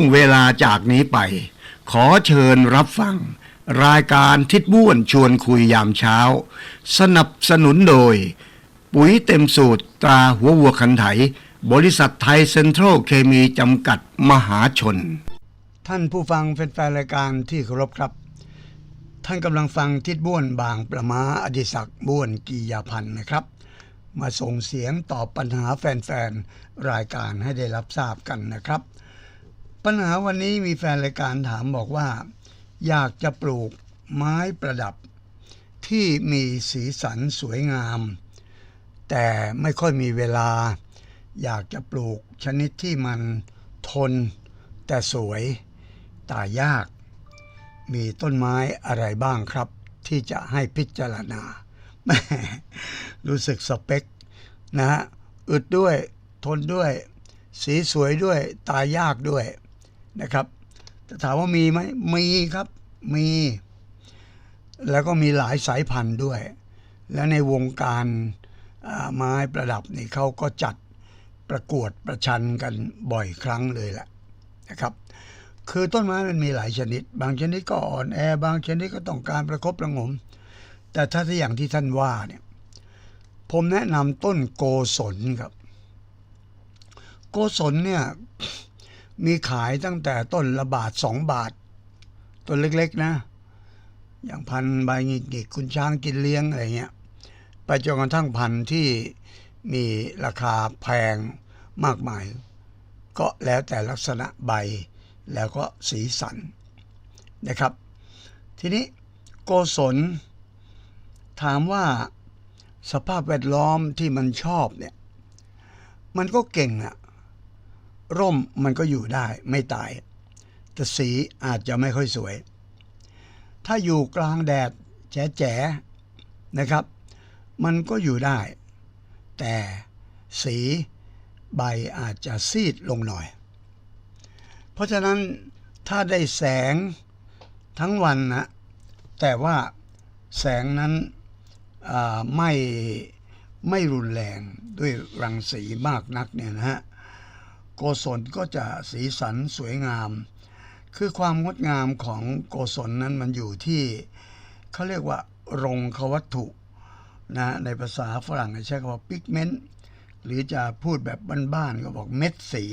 งเวลาจากนี้ไป ขอเชิญรับฟัง รายการทิดบ้วนชวนคุยยามเช้า สนับสนุนโดย ปุ๋ยเต็มสูตรตราหัววัวคันไถ บริษัทไทยเซ็นทรัลเคมีจำกัดมหาชน ท่านผู้ฟังแฟนรายการที่เคารพครับ ท่านกำลังฟังทิดบ้วนบางประมาอดิศักดิ์บ้วนกียาพันธ์นะครับมาส่งเสียงตอบปัญหาแฟนๆ รายการให้ได้รับทราบกันนะครับ ปัญหาวันนี้มีแฟนรายการถามบอกว่า อยากจะปลูกไม้ประดับ ที่มีสีสันสวยงาม แต่ไม่ค่อยมีเวลา อยากจะปลูกชนิดที่มันทน แต่สวยตายาก มีต้นไม้อะไรบ้างครับ ที่จะให้พิจารณาแม่รู้สึกสเปคนะฮะอึดด้วย ทนด้วย สีสวยด้วยตายยากด้วย นะครับจะถามว่ามีไหมมีครับมี แล้วก็มีหลายสายพันธุ์ด้วย และในวงการไม้ประดับนี่เขาก็จัดประกวดประชันกันบ่อยครั้งเลยแหละนะครับ คือต้นไม้มันมีหลายชนิด บางชนิดก็อ่อนแอบางชนิดก็ต้องการประคบประงม แต่ถ้าที่อย่างที่ท่านว่าเนี่ยผมแนะนำต้นโกศลครับ โกศลเนี่ย มีขายตั้งแต่ต้นละบาทสองบาท ต้นเล็กๆนะ อย่างพันใบหงิกๆคุณช้างกินเลี้ยงอะไรเงี้ยไปจนกระทั่งพันที่มีราคาแพงมากมาย ก็แล้วแต่ลักษณะใบแล้วก็สีสันนะครับ ทีนี้โกศล ถามว่าสภาพแวดล้อมที่มันชอบเนี่ย มันก็เก่งอะ ร่มมันก็อยู่ได้ไม่ตาย แต่สีอาจจะไม่ค่อยสวย ถ้าอยู่กลางแดดแจ๋ๆนะครับ มันก็อยู่ได้ แต่สีใบอาจจะซีดลงหน่อย เพราะฉะนั้นถ้าได้แสงทั้งวันนะแต่ว่าแสงนั้นไม่ไม่รุนแรงด้วยรังสีมากนักเนี่ยนะฮะ โกศลก็จะสีสันสวยงาม คือความงดงามของโกศลนั้นมันอยู่ที่เขาเรียกว่ารงควัตถุนะในภาษาฝรั่งใช้คำว่าพิกเมนต์หรือจะพูดแบบบ้านๆก็บอกเม็ดสี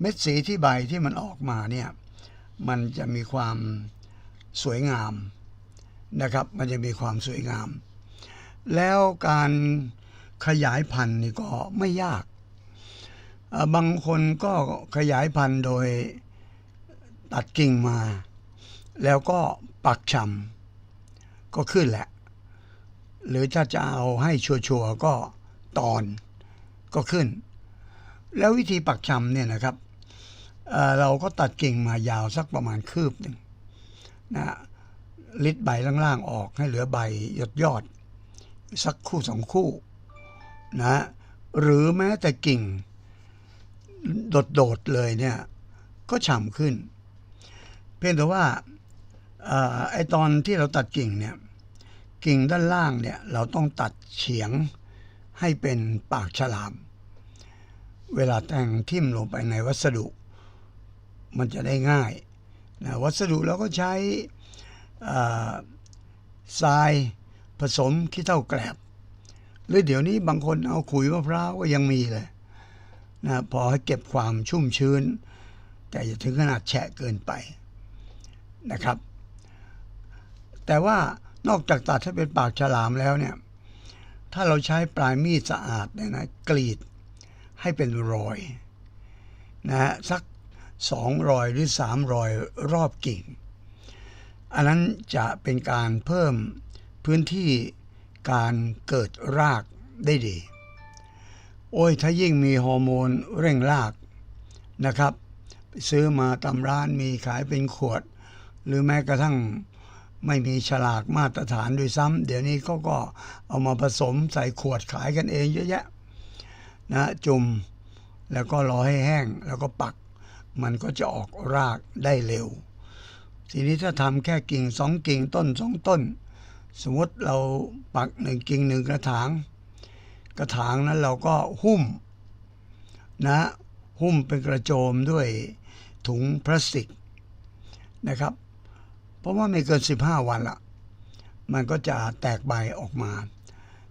เม็ดสีที่ใบที่มันออกมาเนี่ยมันจะมีความสวยงามนะครับ มันจะมีความสวยงาม แล้วการขยายพันธุ์นี่ก็ไม่ยาก บางคนก็ขยายพันธุ์โดยตัดกิ่งมา แล้วก็ปักชำก็ขึ้นแหละ หรือถ้าจะเอาให้ชัวร์ๆก็ตอนก็ขึ้น แล้ววิธีปักชำเนี่ยนะครับเเราก็ตัดกิ่งมายาวสักประมาณคืบหนึ่งนะลิดใบล่างๆออกให้เหลือใบยอดยอดสักคู่สองคู่นะหรือแม้แต่กิ่ง โดดๆเลยเนี่ย ก็ฉ่ำขึ้น เพียงแต่ว่าอไอตอนที่เราตัดกิ่งเนี่ย กิ่งด้านล่างเนี่ย เราต้องตัดเฉียงให้เป็นปากฉลาม เวลาแต่งทิ่มลงไปในวัสดุ มันจะได้ง่ายนะวัสดุเราก็ใช้ทรายผสมขี้เถ้าแกลบ หรือเดี๋ยวนี้บางคนเอาขุยมะพร้าวก็ยังมีเลย นะพอให้เก็บความชุ่มชื้น แต่อย่าถึงขนาดแฉะเกินไปนะครับ แต่ว่านอกจากตัดให้เป็นปากฉลามแล้วเนี่ยถ้าเราใช้ปลายมีดสะอาดเนี่ยนะกรีดให้เป็นรอยนะฮะสักสองรอยหรือสามรอยรอบกิ่ง อันนั้นจะเป็นการเพิ่มพื้นที่การเกิดรากได้ดี โอ้ยถ้ายิ่งมีฮอร์โมนเร่งรากนะครับ ซื้อมาตามร้านมีขายเป็นขวด หรือแม้กระทั่งไม่มีฉลากมาตรฐานด้วยซ้ำเดี๋ยวนี้เขาก็เอามาผสมใส่ขวดขายกันเองเยอะแยะนะจุ่มแล้วก็รอให้แห้งแล้วก็ปัก มันก็จะออกรากได้เร็ว ทีนี้ถ้าทำแค่กิ่งสองกิ่งต้นสองต้น สมมติเราปักหนึ่งกิ่งหนึ่งกระถาง กระถางนั้นเราก็หุ้มนะหุ้มเป็นกระโจมด้วยถุงพลาสติกนะครับ เพราะว่าไม่เกิน 15 วันละมันก็จะแตกใบออกมา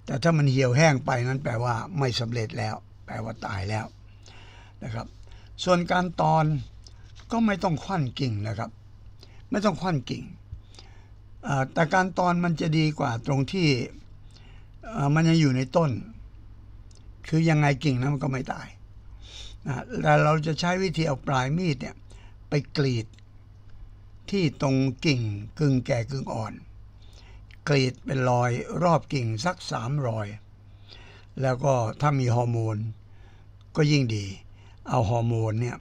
แต่ถ้ามันเหี่ยวแห้งไปนั้นแปลว่าไม่สำเร็จแล้ว แปลว่าตายแล้วนะครับ ส่วนการตอนก็ไม่ต้องควันกิ่งนะครับ ไม่ต้องควันกิ่ง แต่การตอนมันจะดีกว่าตรงที่มันยังอยู่ในต้น คือยังไงกิ่งนั้นมันก็ไม่ตายนะแต่เราจะใช้วิธีเอาปลายมีดเนี่ยไปกรีดที่ตรงกิ่งกึ่งแก่กึ่งอ่อน กรีดเป็นรอยรอบกิ่งสักสามรอย แล้วก็ถ้ามีฮอร์โมนก็ยิ่งดี เอาฮอร์โมนเนี่ย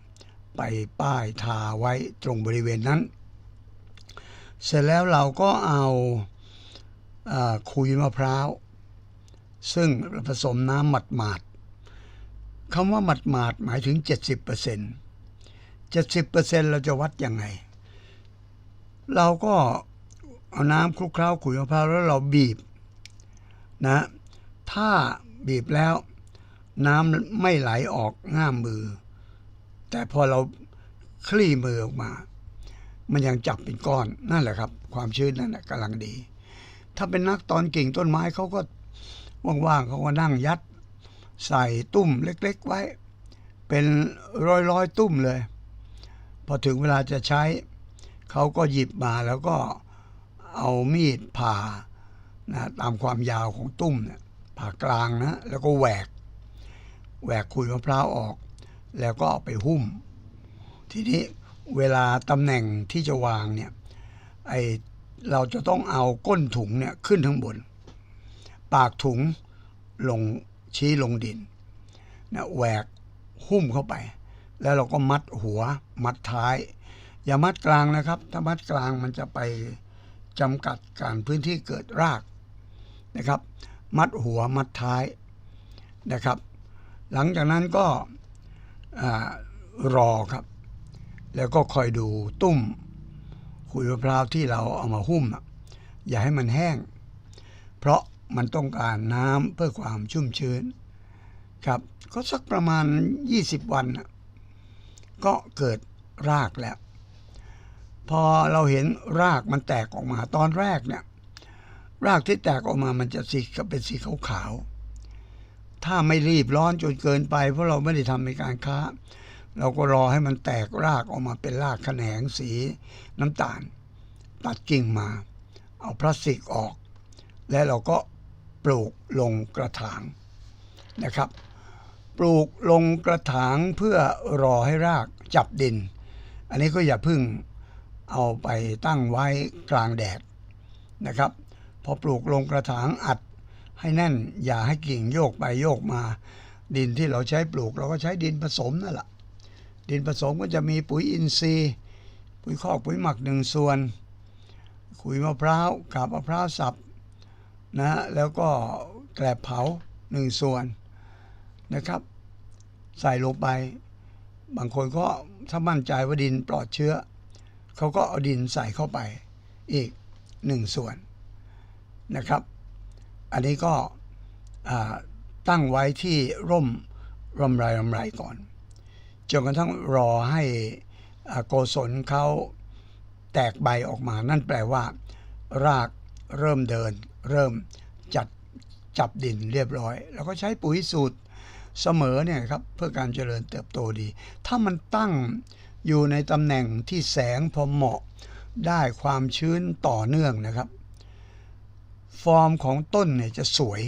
ไปป้ายทาไว้ตรงบริเวณนั้น เสร็จแล้วเราก็เอาคุยมะพร้าว ซึ่งผสมน้ำหมัดหมาดคำว่าหมัดหมาดหมายถึง 70% 70%เราจะวัดยังไง เราก็เอาน้ำคลุกเคล้าขุยมะพร้าวแล้วเราบีบนะ ถ้าบีบแล้วน้ำไม่ไหลออกง่ามมือ แต่พอเราคลี่มือออกมา มันยังจับเป็นก้อนนั่นแหละครับ ความชื้นนั่นแหละกำลังดี ถ้าเป็นนักตอนกิ่งต้นไม้เขาก็ ว่างๆเขาก็นั่งยัด ใส่ตุ้มเล็กๆไว้ เป็นร้อยๆตุ้มเลย พอถึงเวลาจะใช้ เขาก็หยิบมาแล้วก็เอามีดผ่านะตามความยาวของตุ้มเนี่ยผ่ากลางนะแล้วก็แหวก แหวกขุยมะพร้าวออก แล้วก็เอาไปหุ้ม ทีนี้เวลาตำแหน่งที่จะวางเนี่ยไอเราจะต้องเอาก้นถุงเนี่ยขึ้นข้างบน ปากถุงลงชี้ลงดินนะแหวกหุ้มเข้าไป แล้วเราก็มัดหัวมัดท้าย อย่ามัดกลางนะครับ ถ้ามัดกลางมันจะไปจำกัดการพื้นที่เกิดรากนะครับ มัดหัวมัดท้ายนะครับ หลังจากนั้นก็รอครับ แล้วก็คอยดูตุ้มขุยมะพร้าวที่เราเอามาหุ้มอย่าให้มันแห้ง เพราะ มันต้องการน้ำเพื่อความชุ่มชื้น ครับ ก็สักประมาณ 20 วันน่ะก็เกิดรากแล้ว พอเราเห็นรากมันแตกออกมาตอนแรกเนี่ย รากที่แตกออกมามันจะสีก็เป็นสีขาวๆถ้าไม่รีบร้อนจนเกินไป เพราะเราไม่ได้ทำในการค้า เราก็รอให้มันแตกรากออกมาเป็นรากแขนงสีน้ำตาล ตัดกิ่งมา เอาพลาสติกออก และเราก็ ปลูกลงกระถางนะครับ ปลูกลงกระถางเพื่อรอให้รากจับดิน อันนี้ก็อย่าเพึ่งเอาไปตั้งไว้กลางแดดนะครับ พอปลูกลงกระถางอัดให้แน่นอย่าให้กิ่งโยกไปโยกมา ดินที่เราใช้ปลูกเราก็ใช้ดินผสมนั่นแหละดินผสมก็จะมีปุ๋ยอินทรีย์ ปุ๋ยคอกปุ๋ยหมักหนึ่งส่วนขุยมะพร้าวกาบมะพร้าวสับ นะฮะแล้วก็แกลบเผาหนึ่งส่วนนะครับ ใส่ลงไป บางคนก็ถ้ามั่นใจว่าดินปลอดเชื้อ เขาก็เอาดินใส่เข้าไปอีกหนึ่งส่วนนะครับ อันนี้ก็ตั้งไว้ที่ร่มรำไรรำไรก่อนจนกระทั่งรอให้โกศลเขาแตกใบออกมา นั่นแปลว่า รากเริ่มเดิน เริ่มจัดจับดินเรียบร้อย แล้วก็ใช้ปุ๋ยสูตรเสมอเนี่ยครับเพื่อการเจริญเติบโตดี ถ้ามันตั้งอยู่ในตำแหน่งที่แสงพอเหมาะได้ความชื้นต่อเนื่องนะครับ ฟอร์มของต้นเนี่ยจะสวย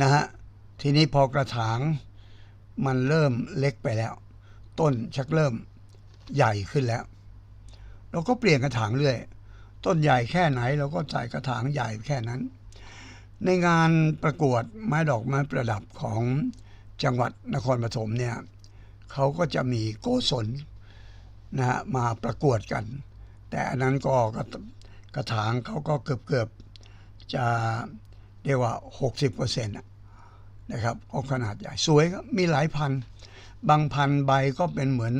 นะฮะทีนี้พอกระถางมันเริ่มเล็กไปแล้ว ต้นชักเริ่มใหญ่ขึ้นแล้ว เราก็เปลี่ยนกระถางเรื่อย ต้นใหญ่แค่ไหนเราก็ใส่กระถางใหญ่แค่นั้น ในงานประกวดไม้ดอกไม้ประดับของจังหวัดนครปฐมเนี่ยเขาก็จะมีโกศลนะฮะมาประกวดกัน แต่อันนั้นก็กระกระถางเขาก็เกือบเกือบจะเรียกว่า 60%นตนะครับก็ขนาดใหญ่สวยมีหลายพัน บางพันใบก็เป็นเหมือน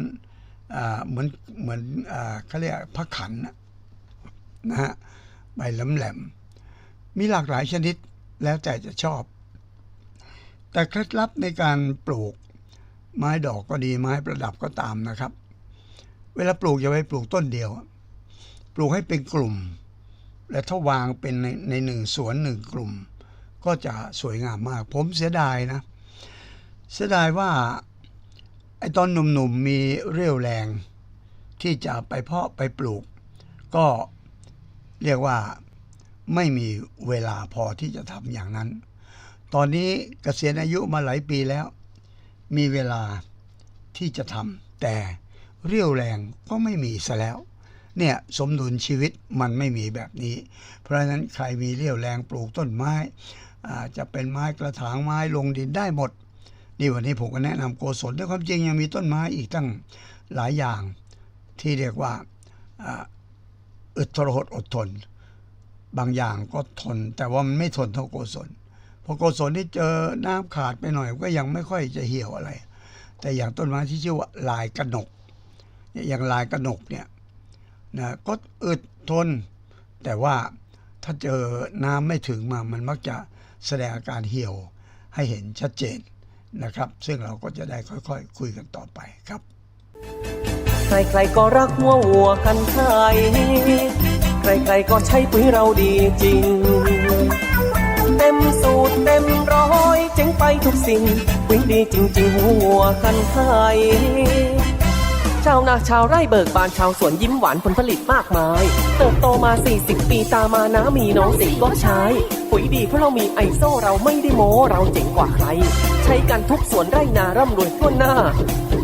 อเหมือนเหมือนอเขาเรียกพระขันนะ นะฮะใบแหลมๆมีหลากหลายชนิดแล้วแต่จะชอบ แต่เคล็ดลับในการปลูก ไม้ดอกก็ดีไม้ประดับก็ตามนะครับ เวลาปลูกอย่าไปปลูกต้นเดียว ปลูกให้เป็นกลุ่ม และถ้าวางเป็นในในหนึ่งสวนหนึ่งกลุ่ม ก็จะสวยงามมาก ผมเสียดายนะ เสียดายว่าไอ้ตอนหนุ่มๆมีเรี่ยวแรง ที่จะไปเพาะไปปลูก ก็ เรียกว่าไม่มีเวลาพอที่จะทำอย่างนั้น ตอนนี้เกษียณอายุมาหลายปีแล้ว มีเวลาที่จะทำแต่เรี่ยวแรงก็ไม่มีซะแล้ว เนี่ยสมดุลชีวิตมันไม่มีแบบนี้ เพราะฉะนั้นใครมีเรี่ยวแรงปลูกต้นไม้อ่าจะเป็นไม้กระถางไม้ลงดินได้หมด นี่วันนี้ผมก็แนะนำโกศลแต่ความจริงยังมีต้นไม้อีกตั้งหลายอย่างที่เรียกว่า อึดทรหดอดทน บางอย่างก็ทน แต่ว่ามันไม่ทนเท่าโกศลพราะโกศลที่เจอน้ำขาดไปหน่อยก็ยังไม่ค่อยจะเหี่ยวอะไร แต่อย่างต้นไม้ที่ชื่อว่าลายกระหนกเนี่ยอย่างลายกระหนกเนี่ยนะก็อึดทน แต่ว่าถ้าเจอน้ำไม่ถึงมามันมักจะแสดงอาการเหี่ยวให้เห็นชัดเจนนะครับ ซึ่งเราก็จะได้ค่อยๆ คุยกันต่อไปครับ ใครๆก็รักหัววัวกันไทยใครๆก็ใช้ปุ๋ยเราดีจริง เต็มสูตรเต็มร้อยเจ๋งไปทุกสิ่ง ปุ๋ยดีจริงๆหัววัวกันไทยชาวนาชาวไร่เบิกบานชาวสวนยิ้มหวานผลผลิตมากมาย เติบโตมา 40 ปีตามมานะมีน้องสิก็ใช้ ปุ๋ยดีเพราะเรามีไอโซเราไม่ได้โม้เราเจ๋งกว่าใคร ใช้กันทุกสวนไร่นาร่ำรวยทั่วหน้า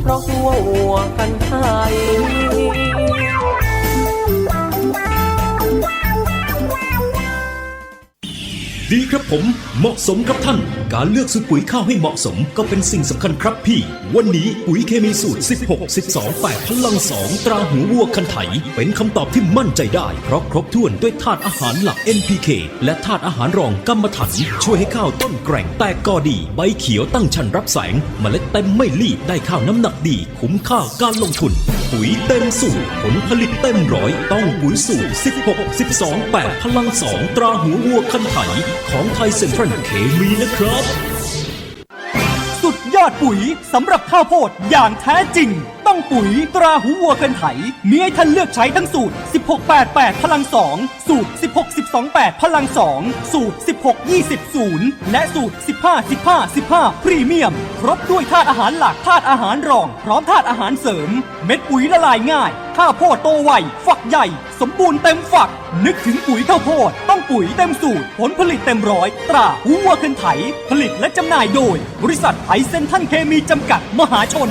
เพราะตัววัวกันไทยดี ครับผมเหมาะสมครับท่าน การเลือกสูตรปุ๋ยข้าวให้เหมาะสมก็เป็นสิ่งสำคัญครับพี่ วันนี้ปุ๋ยเคมีสูตร 16 12 8พลัง2ตราหูวัวคันไถ เป็นคำตอบที่มั่นใจได้ เพราะครบถ้วนด้วยธาตุอาหารหลัก NPK และธาตุอาหารรองกัมมันถัน ช่วยให้ข้าวต้นแกร่งแตกกอดี ใบเขียวตั้งชันรับแสงเมล็ดเต็มไม่รีบได้ข้าวน้ำหนักดี คุ้มค่าการลงทุน ปุ๋ยเต็มสูตรผลผลิตเต็มร้อยต้องปุ๋ยสูตร 16 12 8พลัง2ตราหัววัวคันไถขอของไทยเซ็นทรัลเคมีนะครับ สุดยอดปุ๋ยสำหรับข้าวโพดอย่างแท้จริง ต้องปุ๋ยตราหูวัวคันไถ มีให้ท่านเลือกใช้ทั้งสูตร 1688 พลัง 2 สูตร 16 12 8 พลัง 2 สูตร 16 20 0 และสูตร 15 15 15 พรีเมียม ครบด้วยธาตุอาหารหลักธาตุอาหารรอง พร้อมธาตุอาหารเสริม เม็ดปุ๋ยละลายง่าย ข้าวโพดโตไวฝักใหญ่ สมบูรณ์เต็มฝัก นึกถึงปุ๋ยข้าวโพด ต้องปุ๋ยเต็มสูตร ผลผลิตเต็มร้อย ตราหูวัวคันไถ ผลิตและจำหน่ายโดย บริษัทไทยเซนทันเคมีจำกัดมหาชน